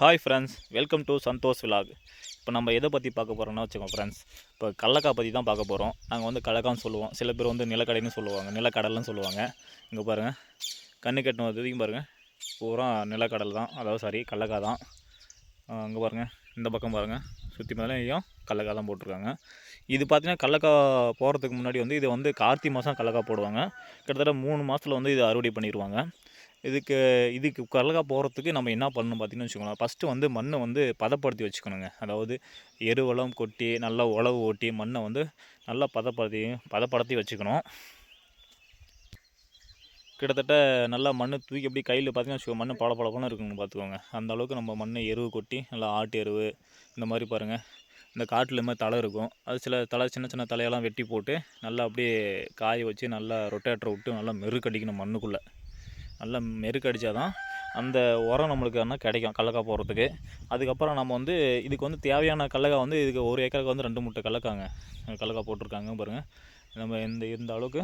Hi friends welcome to Santhosh vlog இப்போ நம்ம எதை பற்றி பார்க்க போகிறோம்னா வச்சுக்கோங்க ஃப்ரெண்ட்ஸ் இப்போ கடலக்காய் பற்றி தான் பார்க்க போகிறோம் நாங்கள் வந்து கடலக்கான்னு சொல்லுவோம். சில பேர் வந்து நிலக்கடைன்னு சொல்லுவாங்க. நிலக்கடல்னு சொல்லுவாங்க. இங்கே பாருங்கள் கண்ணு கட்டின வரைக்கும் பாருங்கள் பூரா நிலக்கடல் தான். அதாவது சாரி கடலக்காய் தான். அங்கே பாருங்கள் இந்த பக்கம் பாருங்கள் சுற்றி மேலேயும் கடலக்காய் தான் போட்டிருக்காங்க. இது பார்த்திங்கன்னா கடலக்காய் போகிறதுக்கு முன்னாடி வந்து இது வந்து கார்த்திகை மாதம் கடலக்காய் போடுவாங்க. கிட்டத்தட்ட மூணு மாதத்தில் வந்து இது அறுவடை பண்ணிடுவாங்க இதுக்கு இதுக்கு கடலக்காய் போகிறதுக்கு நம்ம என்ன பண்ணணும் பார்த்திங்கன்னு வச்சுக்கோங்களேன். ஃபஸ்ட்டு வந்து மண்ணை வந்து பதப்படுத்தி வச்சுக்கணுங்க. அதாவது எருவளம் கொட்டி நல்லா உழவு ஓட்டி மண்ணை வந்து நல்லா பதப்படுத்தி பதப்படுத்தி வச்சுக்கணும். கிட்டத்தட்ட நல்லா மண் தூக்கி அப்படி கையில் பார்த்தீங்கன்னா வச்சுக்கோ மண் பள பளபளன்னு இருக்குங்க பார்த்துக்கோங்க. அந்த அளவுக்கு நம்ம மண்ணை எருவு கொட்டி நல்லா ஆட்டு எருவு இந்த மாதிரி பாருங்கள் இந்த காட்டில் மாதிரி தலை இருக்கும். அது சில தலை சின்ன சின்ன தலையெல்லாம் வெட்டி போட்டு நல்லா அப்படியே காய வச்சு நல்லா ரொட்டேட்டரை விட்டு நல்லா மெருக்கடிக்கணும் மண்ணுக்குள்ளே. நல்லா மெருக்கடிச்சா தான் அந்த உரம் நம்மளுக்கு என்ன கிடைக்கும் கடலக்காய் போடுறதுக்கு. அதுக்கப்புறம் நம்ம வந்து இதுக்கு வந்து தேவையான கடலக்காய் வந்து இதுக்கு ஒரு ஏக்கருக்கு வந்து ரெண்டு மூட்டை கடலக்காங்க கடலக்காய் போட்டிருக்காங்க பாருங்கள் நம்ம இந்த இந்த அளவுக்கு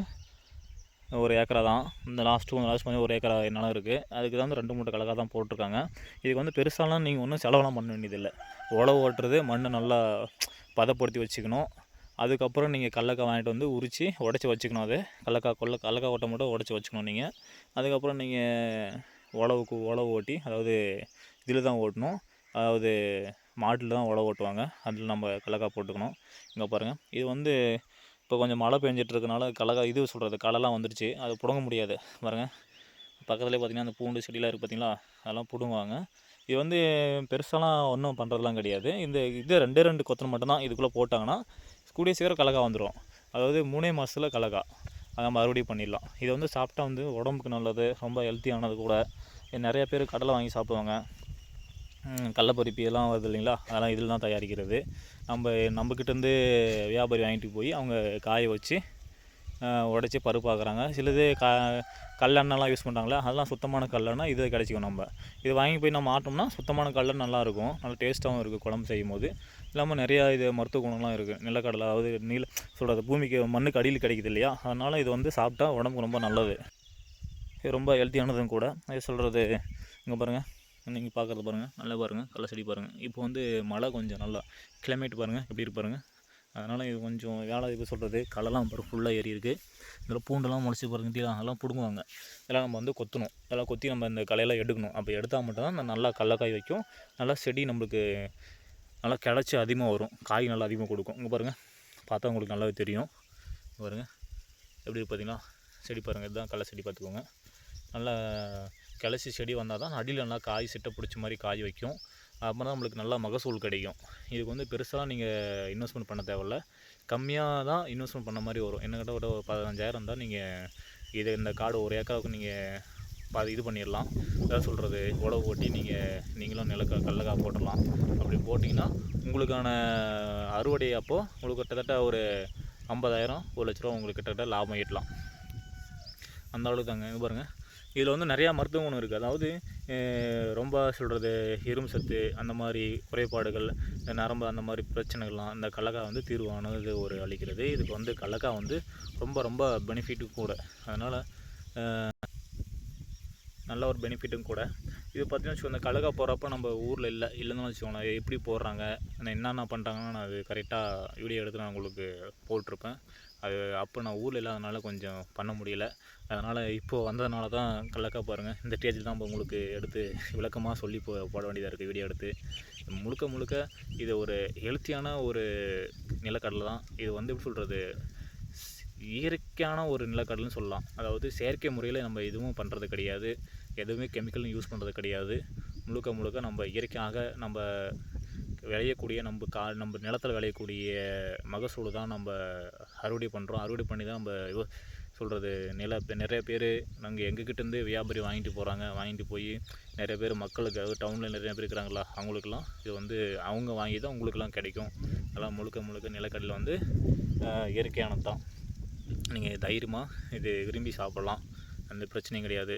ஒரு ஏக்கரா தான் இந்த லாஸ்ட் இந்த லாஸ்ட் கொஞ்சம் ஒரு ஏக்கரா நிலம் இருக்குது அதுக்கு தான் வந்து ரெண்டு மூட்டை கடலக்காய் தான் போட்டிருக்காங்க. இதுக்கு வந்து பெருசாலாம் நீங்கள் ஒன்றும் செலவெல்லாம் பண்ண வேண்டியதில்லை. உழவு ஓட்டுறது மண்ணை நல்லா பதப்படுத்தி வச்சுக்கணும். அதுக்கப்புறம் நீங்கள் கடலக்காய் வாங்கிட்டு வந்து உரித்து உடச்சி வச்சுக்கணும் அது. கடலக்காய் கொள்ள கடலக்காய் ஓட்டை மட்டும் உடச்சி வச்சுக்கணும் நீங்கள் அதுக்கப்புறம் நீங்கள் உழவுக்கு உழவு ஓட்டி அதாவது இதில் தான் ஓட்டணும். அதாவது மாட்டில் தான் உழவு ஓட்டுவாங்க. அதில் நம்ம கடலக்காய் போட்டுக்கணும். இங்கே பாருங்கள் இது வந்து இப்போ கொஞ்சம் மழை பெஞ்சிட்ருக்கனால கடலக்காய் இது சொல்கிறது களைலாம் வந்துடுச்சு அது பிடுங்க முடியாது. பாருங்கள் பக்கத்துலேயே பார்த்திங்கன்னா அந்த பூண்டு செடியெலாம் இருக்குது பார்த்தீங்களா அதெல்லாம் பிடுங்குவாங்க. இது வந்து பெருசாலாம் ஒன்றும் பண்ணுறதுலாம் கிடையாது. இந்த இது ரெண்டே ரெண்டு கொத்தனை மட்டும்தான் இதுக்குள்ளே போட்டாங்கன்னா கூடிய சீக்கிரம் கலக்கா வந்துடும் அதாவது மூணே மாதத்தில் கலக்கா அதை நம்ம அறுவடை பண்ணிடலாம். இதை வந்து சாப்பிட்டா வந்து உடம்புக்கு நல்லது ரொம்ப ஹெல்த்தியானது கூட. நிறைய பேர் கடலை வாங்கி சாப்பிடுவாங்க. கடலப்பருப்பி எல்லாம் வருது இல்லைங்களா? அதெல்லாம் இதில் தான் தயாரிக்கிறது. நம்ம நம்மக்கிட்டேருந்து வியாபாரி வாங்கிட்டு போய் அவங்க காய வச்சு உடச்சி பருப்பாக்குறாங்க. சிலது கா கல்லெண்ணெலாம் யூஸ் பண்ணுறாங்களே அதெல்லாம் சுத்தமான கல்லெண்ணெய் இது கிடைச்சிக்கும் நம்ம. இது வாங்கி போய் நம்ம ஆட்டோம்னா சுத்தமான கல்லெண்ணெய் நல்லாயிருக்கும் நல்லா டேஸ்ட்டாகவும் இருக்குது குழம்பு செய்யும் போது இல்லாமல் நிறையா இது மருத்துவ குணம்லாம் இருக்குது நிலக்கடலை அதாவது நீல சொல்கிறது பூமிக்கு மண்ணுக்கு அடியில் கிடைக்குது இல்லையா? அதனால் இது வந்து சாப்பிட்டா உடம்புக்கு ரொம்ப நல்லது. இது ரொம்ப ஹெல்த்தியானதும் கூட. அது சொல்கிறது இங்கே பாருங்கள் நீங்கள் பார்க்குறது பாருங்கள் நல்லா பாருங்கள் கடல செடி பாருங்கள் இப்போ வந்து மழை கொஞ்சம் நல்லா கிளைமேட் பாருங்கள் எப்படி இருப்பாருங்க பாருங்கள் அதனால் இது கொஞ்சம் வேலை இப்போ சொல்கிறது களைலாம் பாரு ஃபுல்லாக ஏறி இருக்குது இதில் பூண்டெல்லாம் முளைச்சி பாருங்க தீலாம் அதெல்லாம் பிடுங்குவாங்க. இதெல்லாம் நம்ம வந்து கொத்தணும். இதெல்லாம் கொத்தி நம்ம இந்த களையெல்லாம் எடுக்கணும். அப்போ எடுத்தால் மட்டும்தான் நல்லா கடலக்காய் வைக்கும். நல்லா செடி நம்மளுக்கு நல்லா கிடச்சி அதிகமாக வரும். காய் நல்லா அதிகமாக கொடுக்கும். இங்கே பாருங்கள் பார்த்தா உங்களுக்கு நல்லாவே தெரியும். பாருங்கள் எப்படி பார்த்தீங்கன்னா செடி பாருங்கள் இதுதான் களை செடி பார்த்துக்கோங்க. நல்லா கிளச்சி செடி வந்தால் தான் அடியில் நல்லா காய் சிட்டை பிடிச்ச மாதிரி காய் வைக்கும். அப்புறம் தான் நம்மளுக்கு நல்லா மகசூல் கிடைக்கும். இதுக்கு வந்து பெருசாக நீங்கள் இன்வெஸ்ட்மெண்ட் பண்ண தேவையில்ல. கம்மியாக தான் இன்வெஸ்ட்மெண்ட் பண்ண மாதிரி வரும். என்ன கிட்ட ஒரு பதினஞ்சாயிரம் தான் நீங்கள் இது இந்த காடு ஒரு ஏக்கராவுக்கு நீங்கள் பாதி இது பண்ணிடலாம். ஏதாவது சொல்கிறது உழவு ஓட்டி நீங்கள் நீங்களும் நிலக்க கடலக்காய் போட்டுடலாம். அப்படி போட்டிங்கன்னா உங்களுக்கான அறுவடை அப்போது உங்களுக்கு கிட்டத்தட்ட ஒரு ஐம்பதாயிரம் ஒரு லட்ச ரூபா உங்களுக்கு கிட்டத்தட்ட லாபம் ஈட்டலாம். அந்த அளவுக்கு தாங்க இது பாருங்கள் இதில் வந்து நிறையா மருத்துவ குணம் இருக்குது அதாவது ரொம்ப சொல்கிறது இரும்பு சத்து அந்த மாதிரி குறைபாடுகள் இந்த நரம்பு அந்த மாதிரி பிரச்சனைகள்லாம் இந்த கடலக்காய் வந்து தீர்வானது ஒரு அளிக்கிறது. இதுக்கு வந்து கடலக்காய் வந்து ரொம்ப ரொம்ப பெனிஃபிட்டு கூட. அதனால் நல்ல ஒரு பெனிஃபிட்டும் கூட. இது பார்த்தீங்கன்னா வச்சுக்கோ இந்த கடலக்காய் போடுறப்ப நம்ம ஊரில் இல்லை இல்லைன்னு வச்சுக்கோங்களேன். எப்படி போடுறாங்க என்னென்ன பண்ணுறாங்கன்னு நான் அது கரெக்டாக வீடியோ எடுத்து நான் உங்களுக்கு போட்டிருப்பேன். அது அப்போ நான் ஊரில் இல்லாதனால கொஞ்சம் பண்ண முடியல. அதனால் இப்போது வந்ததுனால தான் கடலக்காய் பாருங்கள் இந்த ஸ்டேஜில் தான் இப்போ உங்களுக்கு எடுத்து விளக்கமாக சொல்லி போ போட வேண்டியதாக இருக்குது வீடியோ எடுத்து. முழுக்க முழுக்க இது ஒரு ஹெல்த்தியான ஒரு நிலக்கடலை தான். இது வந்து எப்படி சொல்கிறது இயற்கையான ஒரு நிலக்கடல்னு சொல்லலாம். அதாவது செயற்கை முறையில் நம்ம எதுவும் பண்ணுறது கிடையாது. எதுவுமே கெமிக்கலும் யூஸ் பண்ணுறது கிடையாது. முழுக்க முழுக்க நம்ம இயற்கையாக நம்ம விளையக்கூடிய நம்ம கா நம்ம நிலத்தில் விளையக்கூடிய மகசூல் தான் நம்ம அறுவடை பண்ணுறோம் அறுவடை பண்ணி தான் நம்ம சொல்கிறது நில நிறைய பேர் நாங்கள் எங்ககிட்டேருந்து வியாபாரி வாங்கிட்டு போகிறாங்க வாங்கிட்டு போய் நிறைய பேர் மக்களுக்கு அதாவது டவுனில் நிறைய பேர் இருக்கிறாங்களா அவங்களுக்கெல்லாம் இது வந்து அவங்க வாங்கி தான் உங்களுக்கெல்லாம் கிடைக்கும். அதெல்லாம் முழுக்க முழுக்க நிலக்கடலில் வந்து இயற்கையானது தான் நீங்கள் தைரியமாக இது விரும்பி சாப்பிட்லாம். அந்த பிரச்சனையும் கிடையாது.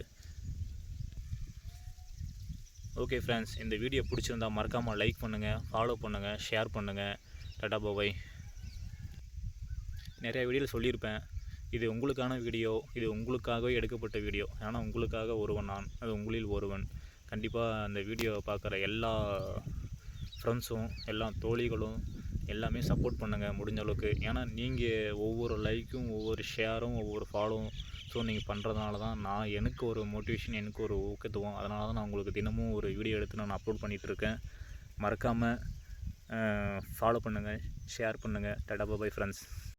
ஓகே ஃப்ரெண்ட்ஸ் இந்த வீடியோ பிடிச்சிருந்தா மறக்காமல் லைக் பண்ணுங்கள் ஃபாலோ பண்ணுங்கள் ஷேர் பண்ணுங்கள் டாடா பாபாய் நிறைய வீடியோவில் சொல்லியிருப்பேன். இது உங்களுக்கான வீடியோ இது உங்களுக்காகவே எடுக்கப்பட்ட வீடியோ ஆனால் உங்களுக்காக ஒருவன் நான் அது உங்களில் ஒருவன். கண்டிப்பாக அந்த வீடியோவை பார்க்குற எல்லா ஃப்ரெண்ட்ஸும் எல்லா தோழிகளும் எல்லாமே சப்போர்ட் பண்ணுங்கள் முடிஞ்ச அளவுக்கு. ஏன்னா நீங்கள் ஒவ்வொரு லைக்கும் ஒவ்வொரு ஷேரும் ஒவ்வொரு ஃபாலோவும் ஸோ நீங்கள் பண்ணுறதுனால தான் நான் எனக்கு ஒரு மோட்டிவேஷன் எனக்கு ஒரு ஊக்கத்துவம். அதனால தான் நான் உங்களுக்கு தினமும் ஒரு வீடியோ எடுத்து நான் அப்லோட் பண்ணிகிட்ருக்கேன் மறக்காமல் ஃபாலோ பண்ணுங்கள் ஷேர் பண்ணுங்கள் டடா பாய் ஃப்ரெண்ட்ஸ்